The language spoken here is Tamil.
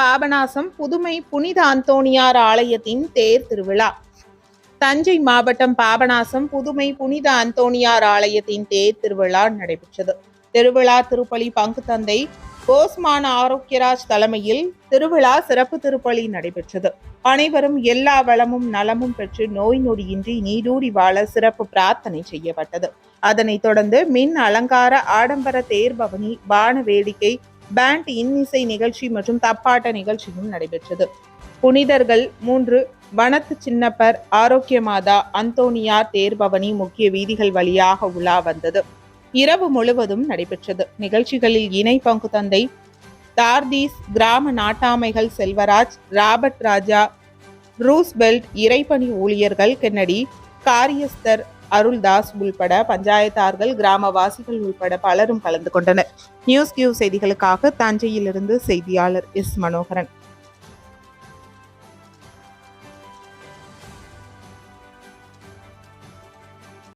பாபநாசம் புதுமை புனித அந்தோணியார் ஆலயத்தின் தேர் திருவிழா. தஞ்சை மாவட்டம் பாபநாசம் புதுமை புனித அந்தோணியார் ஆலயத்தின் தேர் திருவிழா நடைபெற்றது. திருவிழா திருப்பலி பங்கு தந்தை கோஸ்மான ஆரோக்கியராஜ் தலைமையில் திருவிழா சிறப்பு திருப்பலி நடைபெற்றது. அனைவரும் எல்லா வளமும் நலமும் பெற்று நோய் நொடியின்றி நீடூடி வாழ சிறப்பு பிரார்த்தனை செய்யப்பட்டது. அதனைத் தொடர்ந்து மின் அலங்கார ஆடம்பர தேர்பவனி வான வேடிக்கை பேண்ட் இன்னிசை நிகழ்ச்சி மற்றும் தப்பாட்ட நிகழ்ச்சியும் நடைபெற்றது. புனிதர்கள் மூன்று வனத்து சின்னப்பர் ஆரோக்கியமாதா அந்தோனியார் தேர்பவனி முக்கிய வீதிகள் வழியாக உலா வந்தது. இரவு முழுவதும் நடைபெற்றது. நிகழ்ச்சிகளில் இணை பங்கு தந்தை தார்தீஸ் கிராம நாட்டாமைகள் செல்வராஜ் ராபர்ட் ராஜா ரூஸ்பெல்ட் இறைப்பணி ஊழியர்கள் கென்னடி காரியஸ்தர் அருள்தாஸ் உள்பட பஞ்சாயத்தார்கள் கிராமவாசிகள் உள்பட பலரும் கலந்து கொண்டனர். நியூஸ் கியூ செய்திகளுக்காக தஞ்சையிலிருந்து செய்தியாளர் எஸ் மனோகரன்.